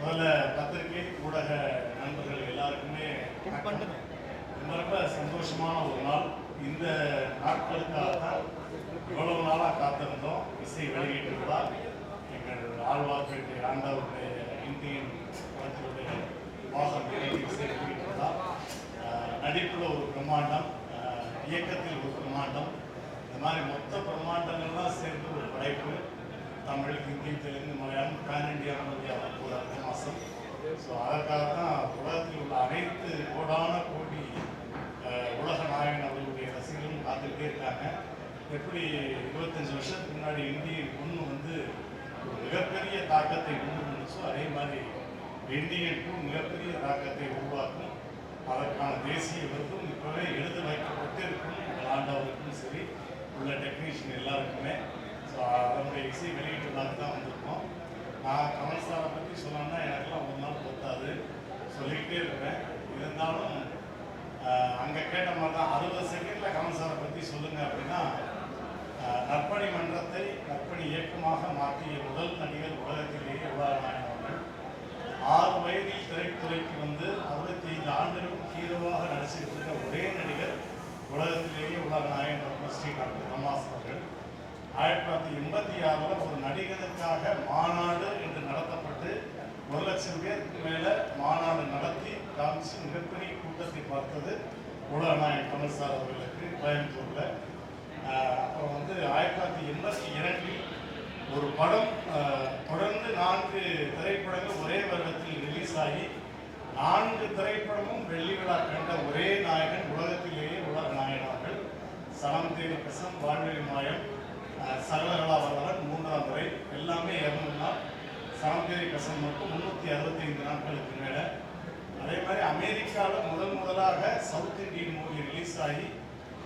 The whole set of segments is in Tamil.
முதல்ல பத்திரிகை ஊடக நண்பர்கள் எல்லாருக்குமே ரொம்ப ரொம்ப சந்தோஷமான ஒரு நாள். இந்த நாட்களுக்காக தான் இவ்வளவு நாளாக காத்திருந்தோம். இசை வெளியீட்டு விழா எங்கள் ஆழ்வார்பேட்டை ஆண்டவருடைய இந்தியன் படத்தினுடைய வாசம் இசை வெளியிட்டிருந்தால் நடிப்பில் ஒரு பிரம்மாண்டம் இயக்கத்தில் ஒரு பிரம்மாண்டம். இந்த மாதிரி மொத்த பிரம்மாண்டங்கள்லாம் சேர்ந்து ஒரு படைப்பு. தமிழ் ஹிந்தி தெலுங்கு மலையாளம் பேன் இண்டியா மூவியா ஒரு அடுத்த மாதம் ஸோ அதற்காக தான் உலகத்தில் உள்ள அனைத்து கோடான கோடி உலக நாயகன் அவர்களுடைய ரசிகர்களும் காத்துக்கிட்டே இருக்காங்க. எப்படி இருபத்தஞ்சு வருஷத்துக்கு முன்னாடி இந்தியன் பொண்ணு வந்து ஒரு மிகப்பெரிய தாக்கத்தை உண்டு வந்துச்சோ அதே மாதிரி இந்தியன் டூ மிகப்பெரிய தாக்கத்தை உருவாக்கும். அதற்கான தேசிய விருதும் இப்போவே எழுத வைக்கப்பட்டு இருக்கும் ஆண்டவருக்கும் சரி உள்ள டெக்னீஷியன் எல்லாருக்குமே. ஸோ அதனுடைய இசை வெளியீட்டு நாள் தான் வந்திருக்கோம். நான் கமல் சாரை பற்றி சொல்லணும்னா எனக்கெல்லாம் ஒரு நாள் பொத்தாது. சொல்லிக்கிட்டே இருக்கிறேன் இருந்தாலும் அங்கே கேட்ட மாதிரி தான் அறுபது செகண்டில் கமல் சாரை பற்றி சொல்லுங்கள் அப்படின்னா நற்பணி மன்றத்தை நற்பணி இயக்கமாக மாற்றிய முதல் நடிகர் உலகத்திலேயே உலகநாயகன் அவர்கள். ஆறு வயதில் திரைத்துறைக்கு வந்து அறுபத்தி ஐந்து ஆண்டுகளும் ஹீரோவாக நடிச்சிட்டு இருக்க ஒரே நடிகர் உலகத்திலேயே உலக நாயகன் பத்மஸ்ரீ டாக்டர் அவர்கள். ஆயிரத்தி தொள்ளாயிரத்தி எண்பத்தி ஆறில் ஒரு நடிகருக்காக மாநாடு என்று நடத்தப்பட்டு ஒரு லட்சம் பேருக்கு மேலே மாநாடு நடத்தி காமிச்சு மிகப்பெரிய கூட்டத்தை பார்த்தது உலக நாயகன் சார் அவர்களுக்கு கோயம்புத்தூரில். அப்புறம் வந்து ஆயிரத்தி தொள்ளாயிரத்தி எண்பத்தி இரண்டில் ஒரு படம் தொடர்ந்து நான்கு திரைப்படங்கள் ஒரே வருடத்தில் ரிலீஸ் ஆகி நான்கு திரைப்படமும் வெள்ளி விழா கண்ட ஒரே நாயகன் உலகத்திலேயே உலக நாயகனார்கள் சனம் தேடி கசம் வாழ்வெளி மாயம் சகலகலா வல்லவன் மூன்றாம் முறை எல்லாமே இரநூறு நாள் தேடி கசம் மட்டும் முன்னூற்றி அறுபத்தைந்து நாட்களுக்கு மேலே. அதே மாதிரி அமெரிக்காவில் முதல் முதலாக சவுத் இந்தியன் மூவி ரிலீஸ் ஆகி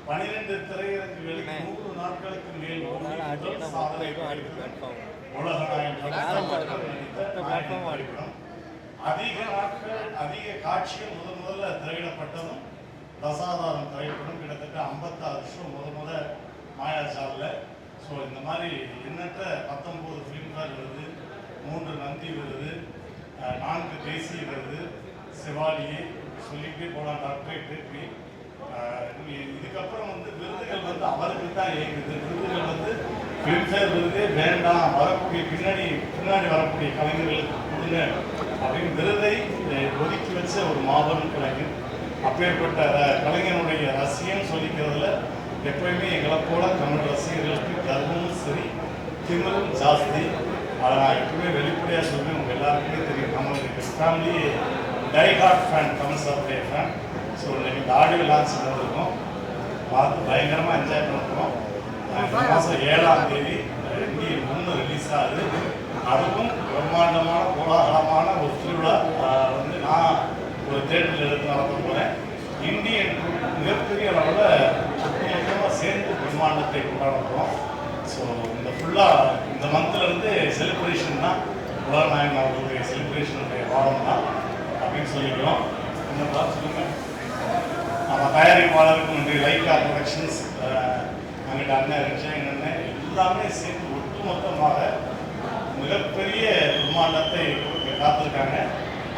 பனிரெண்டு திரையரங்குகளில் நூறு நாட்களுக்கு மேல் சாதனை உலக திரைப்படம். அதிக நாட்கள் அதிக காட்சிகள் முதல் முதல்ல திரையிடப்பட்டதும் தசாதாரம் திரைப்படம் கிட்டத்தட்ட ஐம்பத்தாறு வருஷம் முத முத மாயாஜாலில் ஸோ இந்த மாதிரி எண்ணற்ற பத்தொம்போது ஃபிலிம்கார் விருது மூன்று நந்தி விருது நான்கு தேசிய விருது. சிவாலியே சொல்லிக்கிட்டே போகலாம் டாக்டரேட் இருக்கு இதுக்கப்புறம் வந்து விருதுகள் வந்து அவருக்கு தான் இயங்குது. விருதுகள் வந்து ஃபிலிம்ஃபேர் விருது வேண்டாம் வரக்கூடிய பின்னாடி பின்னாடி வரக்கூடிய கலைஞர்களுக்கு கொடுங்க அப்படின்னு விருதை ஒதுக்கி வச்ச ஒரு மாபெரும் கலைஞர். அப்பேற்பட்ட கலைஞனுடைய ரசியம் சொல்லிக்கிறதுல எப்பயுமே எங்களை போல தமிழ் ரசிகர்களுக்கு கர்வமும் சரி திமிரும் ஜாஸ்தி. அதை நான் எப்பவுமே வெளிப்படையாக சொல்லுவேன் உங்கள் எல்லாருக்குமே தெரியும். நம்மளுக்கு family die hard fan Kamal சாருடைய ஃபேன் ஸோ இன்னைக்கு இந்த ஆடியோ லான்ச் பண்ணிருக்கோம் பார்த்து பயங்கரமாக என்ஜாய் பண்ணிருக்கோம். இந்த மாதம் ஏழாம் தேதி ரெண்டு மூணு ரிலீஸ் ஆகுது. அதுவும் பிரம்மாண்டமான கோலாகலமான ஒரு திருவிழா வந்து நான் ஒரு தேட்டரில் எடுத்து நடத்த போகிறேன் இந்தியன் மிகப்பெரிய அளவில் சேர்ந்து பிரம்மாண்டத்தை கொண்டாட போகிறோம் ஸோ இந்த ஃபுல்லாக இந்த மந்த்லேருந்து செலிப்ரேஷன் தான் உலகநாயகன் அவர்களுடைய செலிப்ரேஷனுடைய வாரம் தான் அப்படின்னு சொல்லிக்கிறோம். என்ன பார்த்து சொல்லுங்கள் நம்ம தயாரிப்பாளருக்கு நன்றி லைக்கா ப்ரொடக்ஷன்ஸ் அங்கிட்ட அண்ணன் ரிஜயன் அண்ணன் எல்லாமே சேர்ந்து ஒட்டுமொத்தமாக மிகப்பெரிய பிரம்மாண்டத்தை காத்திருக்காங்க.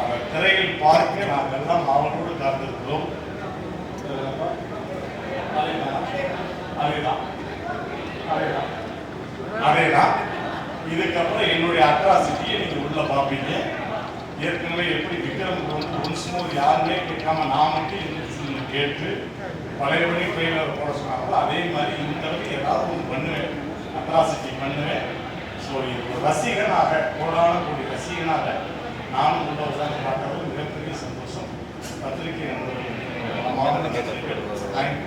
அவர் திரையில் பார்க்க நாங்கள் எல்லாம் அவர்களோடு காத்திருக்கிறோம். அதேதான் அதேதான் அதேதான் இதுக்கப்புறம் என்னுடைய அட்ராசிட்டியை நீங்க உள்ள பார்ப்பீங்க. ஏற்கனவே எப்படி விக்ரம் வந்து ஒன்ஸ் மோர் யாருமே கேட்காம நான் மட்டும் இருந்துச்சுன்னு கேட்டு பழையபடி ட்ரெயிலர் போட சொன்னாங்களோ? அதே மாதிரி இந்த தடவை ஏதாவது ஒன்று பண்ணுவேன். அட்ராசிட்டி பண்ணுவேன். ஸோ இது ரசிகனாக கோடான கூடிய ரசிகனாக நானும் உள்ள உட்காந்து பார்க்கறது மிகப்பெரிய சந்தோஷம். பத்திரிகை நண்பர்கள் தேங்க்யூ